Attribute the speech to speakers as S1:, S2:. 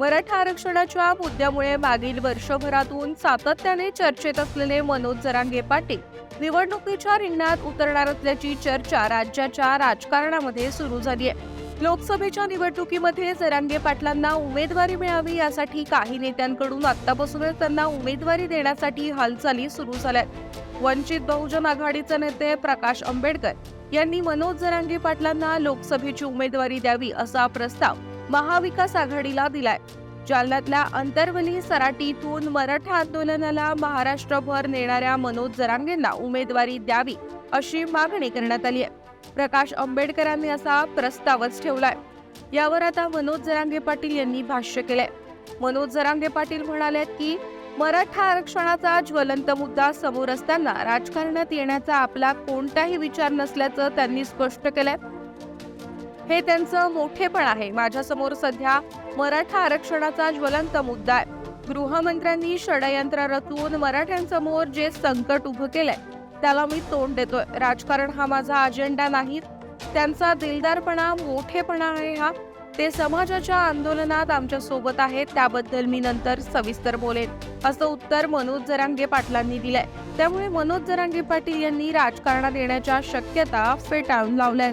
S1: मराठा आरक्षणाच्या मुद्द्यामुळे मागील वर्षभरातून सातत्याने चर्चेत असलेले मनोज जरांगे पाटील निवडणुकीच्या रिंगणात उतरणार असल्याची चर्चा राज्याच्या राजकारणामध्ये सुरू झाली आहे. लोकसभेच्या निवडणुकीमध्ये जरांगे पाटलांना उमेदवारी मिळावी यासाठी काही नेत्यांकडून आतापासूनच त्यांना उमेदवारी देण्यासाठी हालचाली सुरू झाल्यात वंचित बहुजन आघाडीचे नेते प्रकाश आंबेडकर यांनी मनोज जरांगे पाटलांना लोकसभेची उमेदवारी द्यावी असा प्रस्ताव महाविकास आघाडीला दिलाय. जालन्यातल्या अंतरवली सराटीतून मराठा आंदोलनाला महाराष्ट्रभर नेणाऱ्या मनोज जरांगेंना उमेदवारी द्यावी अशी मागणी करण्यात आली आहे. प्रकाश आंबेडकरांनी असा प्रस्तावच ठेवलाय. यावर आता मनोज जरांगे पाटील यांनी भाष्य केलंय. मनोज जरांगे पाटील म्हणाले की मराठा आरक्षणाचा ज्वलंत मुद्दा समोर असताना राजकारणात येण्याचा आपला कोणताही विचार नसल्याचं त्यांनी स्पष्ट केलंय. हे त्यांचं मोठेपण आहे. माझ्यासमोर सध्या मराठा आरक्षणाचा ज्वलंत मुद्दा आहे. गृहमंत्र्यांनी षडयंत्र रचून मराठ्यांसमोर जे संकट उभं केलंय त्याला मी तोंड देतोय. राजकारण हा माझा अजेंडा नाही त्यांचा दिलदारपणा मोठेपणा आहे हा. ते समाजाच्या आंदोलनात आमच्यासोबत आहेत. त्याबद्दल मी नंतर सविस्तर बोलेन. असं उत्तर मनोज जरांगे पाटलांनी दिलंय. त्यामुळे मनोज जरांगे पाटील यांनी राजकारणात येण्याच्या शक्यता फेटाळून लावल्या